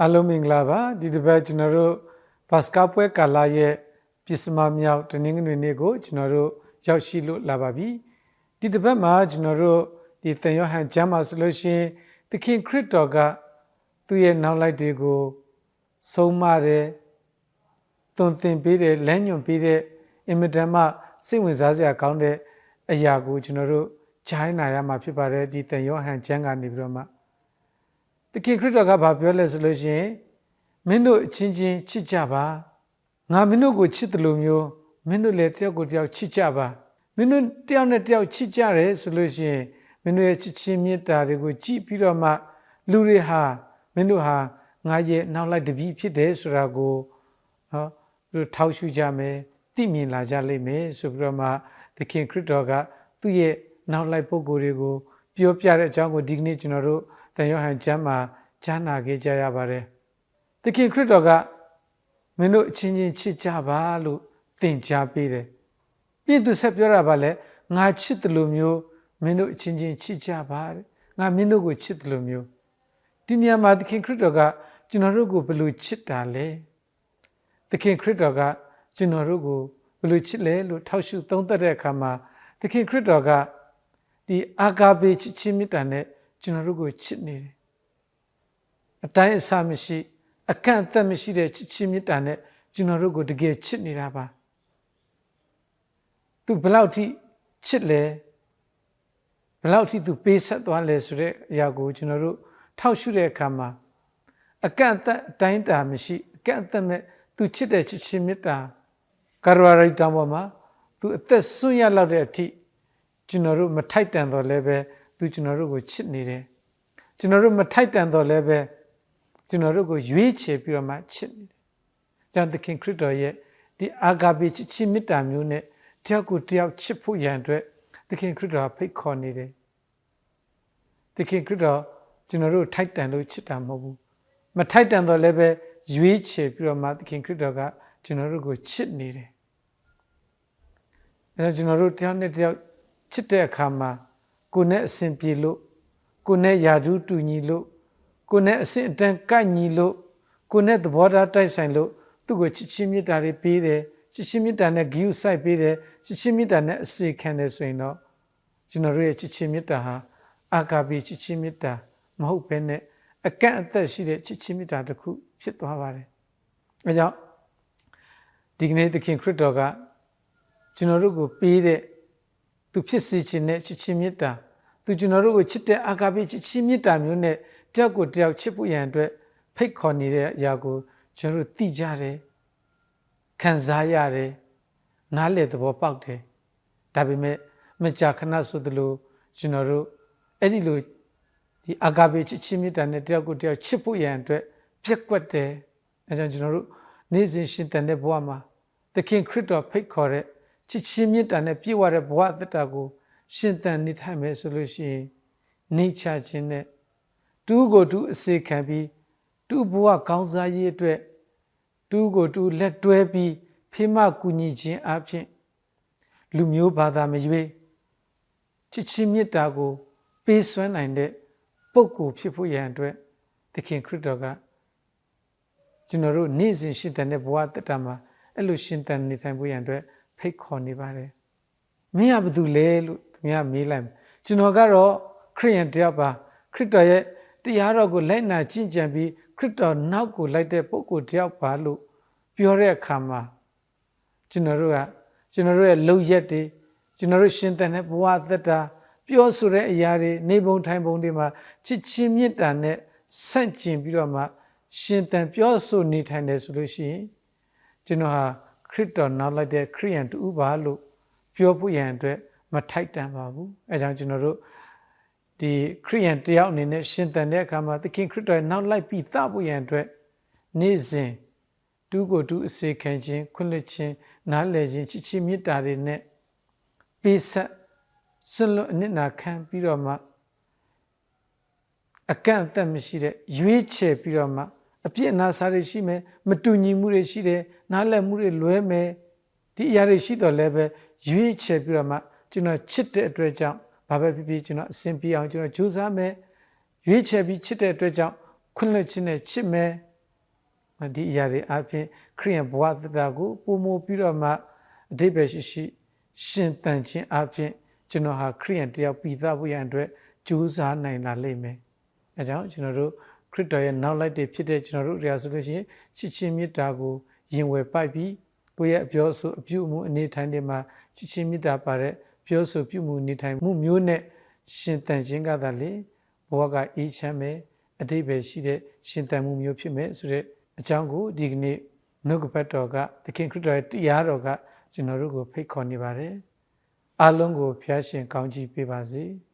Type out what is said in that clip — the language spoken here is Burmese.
အားလုံးမင်္ဂလာပါဒီတစ်ပတ်ကျွန်တော်တို့ဘတ်စကာပွဲကာလာရဲ့ပြစ်စမမြောက်တနင်္ဂနွေနေ့ကိုကျွန်တော်တို့ရောက်ရှိလို့လာပါပြီဒီတစ်ပတ်မှာကျွန်တော်တို့ဒီသင်ယောဟန်ကျမ်းမှာဆိုလို့ရှိရင်သခင်ခရစ်တော်ကသူ့ရဲ့နောက်လိုက်တွေကိုဆုံးမတယ်သွန်သင်ပေးတယ်လမ်းညွှန်ပေးတဲ့အင်မတန်မှစိတ်ဝင်စားစရာကောင်းတဲ့အရာကိုကျွန်တော်တို့ဂျိုင်းနာရမှာဖြစ်ပါတယ်ဒီသင်ယောဟန်ကျမ်းကနေပြီးတော့မှ တခင်ခရစ်တော်ကဘာပြောလဲဆိုလို့ရှိရင်မင်းတို့အချင်းချင်းချစ်ကြပါငါမင်းတို့ကိုချစ်တယ်လို့မျိုးမင်းတို့လည်းတယောက်ကိုတယောက်ချစ်ကြပါမင်းတို့တယောက်နဲ့တယောက်ချစ်ကြတယ်ဆိုလို့ရှိရင်မင်းတို့ရဲ့ချစ်ချင်းမေတ္တာတွေကိုကြည့်ပြီးတော့မှလူတွေဟာမင်းတို့ဟာငါရဲ့နောက်လိုက်တပည့်ဖြစ်တယ်ဆိုတာကိုနော်သူထောက်ရှုကြမယ်သိမြင်လာကြလိမ့်မယ်ဆိုပြီးတော့မှသခင်ခရစ်တော်ကသူ့ရဲ့နောက်လိုက်ပုံကိုယ်တွေကိုပြောပြတဲ့အကြောင်းကိုဒီကနေ့ကျွန်တော်တို့ တန်ယောဟန်ကျမ်းမှာကြားနာခဲ့ကြရပါတယ်။သခင်ခရစ်တော်ကမင်းတို့အချင်းချင်းချစ်ကြပါလို့သင်ကြားပေးတယ်။ပြီးသူဆက်ပြောတာပါလေငါချစ်တယ်လို့မျိုးမင်းတို့အချင်းချင်းချစ်ကြပါတဲ့။ငါမင်းတို့ကိုချစ်တယ်လို့မျိုးဒီနေရာမှာသခင်ခရစ်တော်ကကျွန်တော်တို့ကိုဘယ်လိုချစ်တာလဲ။သခင်ခရစ်တော်ကကျွန်တော်တို့ကိုဘယ်လိုချစ်လဲလို့ထောက်ရှုသုံးသပ်တဲ့အခါမှာသခင်ခရစ်တော်ကဒီအာဂါဘေချစ်ချင်းမေတ္တာနဲ့ ကျွန်တော်တို့ကိုချစ်နေတယ်အတိုင်းအဆမရှိ အကန့်အသတ်မရှိတဲ့ချစ်ချင်းမေတ္တာနဲ့ကျွန်တော်တို့ကိုတကယ်ချစ်နေတာပါသူဘယ်လောက်ထိချစ်လဲဘယ်လောက်ထိသူပေးဆက်သွားလဲဆိုတဲ့အရာကိုကျွန်တော်တို့ထောက်ရှုတဲ့အခါမှာအကန့်အသတ်အတိုင်းတာမရှိအကန့်အသတ်မဲ့သူချစ်တဲ့ချစ်ချင်းမေတ္တာကာရဝရိတံပေါ်မှာသူအသက်ဆွရလောက်တဲ့အထိကျွန်တော်တို့မထိုက်တန်တော့လည်းပဲ သူကျွန်တော်တို့ကိုချစ်နေတယ်ကျွန်တော်တို့မထိုက်တန်တော့လည်းပဲကျွန်တော်တို့ကိုရွေးချယ်ပြီးတော့မှချစ်နေတယ်။ကြောင့်သခင်ခရစ်တော်ရဲ့ဒီအာဂါပိချစ်ချစ်မေတ္တာမျိုးနဲ့တယောက်ကိုတယောက်ချစ်ဖို့ရန်အတွက်သခင်ခရစ်တော်ဖိတ်ခေါ်နေတယ်။သခင်ခရစ်တော်ကျွန်တော်တို့ထိုက်တန်လို့ချစ်တာမဟုတ်ဘူး။မထိုက်တန်တော့လည်းပဲရွေးချယ်ပြီးတော့မှသခင်ခရစ်တော်ကကျွန်တော်တို့ကိုချစ်နေတယ်။အဲဒါကျွန်တော်တို့တယောက်နဲ့တယောက်ချစ်တဲ့အခါမှာ ကိုယ်နဲ့အစဉ်ပြေလို့ကိုယ်နဲ့ယာဒူးတူညီလို့ကိုယ်နဲ့အစဉ်အတန်ကန့်ညီလို့ကိုယ်နဲ့သဘောထားတိုက်ဆိုင်လို့သူ့ကိုချစ်ချင်းမေတ္တာတွေပေးတယ်ချစ်ချင်းမေတ္တာနဲ့ဂရုစိုက်ပေးတယ်ချစ်ချင်းမေတ္တာနဲ့အစေခံတယ်ဆိုရင်တော့ကျွန်တော်တို့ရဲ့ချစ်ချင်းမေတ္တာဟာအာဂါပိချစ်ချင်းမေတ္တာမဟုတ်ဘဲနဲ့အကန့်အသတ်ရှိတဲ့ချစ်ချင်းမေတ္တာတစ်ခုဖြစ်သွားပါတယ်အဲကြောင့်ဒီကနေ့သခင်ခရစ်တော်ကကျွန်တော်တို့ကိုပေးတဲ့ သူဖြစ်စေခြင်းနဲ့ချစ်ချင်းမေတ္တာသူကျွန်တော်တို့ကိုချစ်တဲ့အာဂါပိချစ်ချင်းမေတ္တာမျိုးနဲ့တယောက်ကိုတယောက်ချစ်ဖို့ရန်အတွက်ဖိတ်ခေါ်နေတဲ့အရာကိုကျွန်တော်တို့သိကြတယ်ခံစားရတယ်နားလည်သဘောပေါက်တယ်ဒါပေမဲ့မကြာခဏဆိုသလိုကျွန်တော်တို့အဲ့ဒီလိုဒီအာဂါပိချစ်ချင်းမေတ္တာနဲ့တယောက်ကိုတယောက်ချစ်ဖို့ရန်အတွက်ပြက်ကွက်တယ်အဲကြောင့်ကျွန်တော်တို့နေ့စဉ်ရှင်သန်တဲ့ဘဝမှာသခင်ခရစ်တော်ဖိတ်ခေါ်တဲ့ ချစ်ချင်းမေတ္တာနဲ့ပြည့်ဝတဲ့ဘဝအသက်တာကိုရှင်သန်နေထိုင်မယ်ဆိုလို့ရှိရင်နေချခြင်းနဲ့တူးကိုတူးအစေခံပြီးတူးဘဝကောင်းစားရေးအတွက်တူးကိုတူးလက်တွဲပြီးဖေးမကူညီခြင်းအပြင်လူမျိုးဘာသာမရွေးချစ်ချင်းမေတ္တာကို ပေးစွမ်းနိုင်တဲ့ပုဂ္ဂိုလ်ဖြစ်ဖို့ရန်အတွက်သခင်ခရစ်တော်ကကျွန်တော်တို့နေ့စဉ်ရှင်သန်တဲ့ဘဝတတမှာအဲ့လိုရှင်သန်နေထိုင်ဖို့ရန်အတွက် ဖိတ်ခေါ်နေပါတယ်မင်းကဘာလုပ်လဲလို့သူများမေးလိုက်ကျွန်တော်ကတော့ခရိယန်တယောက်ပါခရစ်တော်ရဲ့တရားတော်ကိုလိုက်နာကျင့်ကြံပြီးခရစ်တော်နောက်ကိုလိုက်တဲ့ပုဂ္ဂိုလ်တယောက်ပါလို့ပြောတဲ့အခါမှာကျွန်တော်တို့ကကျွန်တော်တို့ရဲ့လုံရက်တွေကျွန်တော်တို့ရှင်သန်တဲ့ဘဝသက်တာပြောဆိုတဲ့အရာတွေနေပုံထိုင်ပုံတွေမှာချစ်ချင်းမေတ္တာနဲ့ဆန့်ကျင်ပြီးတော့မှရှင်သန်ပြောဆိုနေထိုင်တယ်ဆိုလို့ရှိရင်ကျွန်တော်ဟာ ခရစ်တော်နောက်လိုက်တဲ့ခရိယန်တူပါလို့ပြောဖို့ရန်အတွက်မထိုက်တန်ပါဘူးအဲကြောင့်ကျွန်တော်တို့ဒီခရိယန်တယောက်အနေနဲ့ရှင်သန်တဲ့အခါမှာသခင်ခရစ်တော်ရဲ့နောက်လိုက်ပြီးသဖို့ရန်အတွက်နေ့စဉ်တူးကိုတူးအစေခံခြင်းခွင့်လွှတ်ခြင်းနားလည်ခြင်းချစ်ချင်းမေတ္တာတွေနဲ့ပေးဆက်ဆွလွတ်အနစ်နာခံပြီးတော့မှအကန့်အသတ်မရှိတဲ့ရွေးချယ်ပြီးတော့မှ အပြစ်အနာစာတွေရှိမယ်မတူညီမှုတွေရှိတယ်နားလည်မှုတွေလွဲမယ်ဒီအရာတွေရှိတော့လည်းပဲရွေးချယ်ပြီးတော့မှကျွန်တော်ချစ်တဲ့အတွက်ကြောင့်ဘာပဲဖြစ်ဖြစ်ကျွန်တော်အစဉ်ပြေအောင်ကျွန်တော်ကြိုးစားမယ်ရွေးချယ်ပြီးချစ်တဲ့အတွက်ကြောင့်ခွင့်လွှတ်ခြင်းနဲ့ချစ်မယ်ဒီအရာတွေအပြင်ခရိယံဘဝသတ္တကိုပုံမပြီးတော့မှအတိပ္ပယ်ရှိရှိရှင်သန်ခြင်းအပြင်ကျွန်တော်ဟာခရိယံတယောက်ပြီးသားဖို့ရန်အတွက်ကြိုးစားနိုင်လာလိမ့်မယ်။အဲကြောင့်ကျွန်တော်တို့ ခရစ်တော်ရဲ့နောက်လိုက်တွေဖြစ်တဲ့ကျွန်တော်တို့တရားဆိုလို့ရှိရင်ချစ်ချင်းမေတ္တာကိုရင်ဝယ်ပိုက်ပြီးကိုယ့်ရဲ့အပြောဆိုအပြုအမူအနေထိုင်တွေမှာချစ်ချင်းမေတ္တာပါတဲ့ပြောဆိုပြုမှုနေထိုင်မှုမျိုးနဲ့ရှင်သန်ခြင်းကသာလေဘဝကအေးချမ်းမယ်အတိပ္ပယ်ရှိတဲ့ရှင်သန်မှုမျိုးဖြစ်မယ်ဆိုတဲ့အကြောင်းကိုဒီကနေ့နှုတ်ကပတ်တော်ကသခင်ခရစ်တော်ရဲ့တရားတော်ကကျွန်တော်တို့ကိုဖိတ်ခေါ်နေပါတယ်အားလုံးကိုဖျားရှင်ကောင်းချီးပေးပါစေ။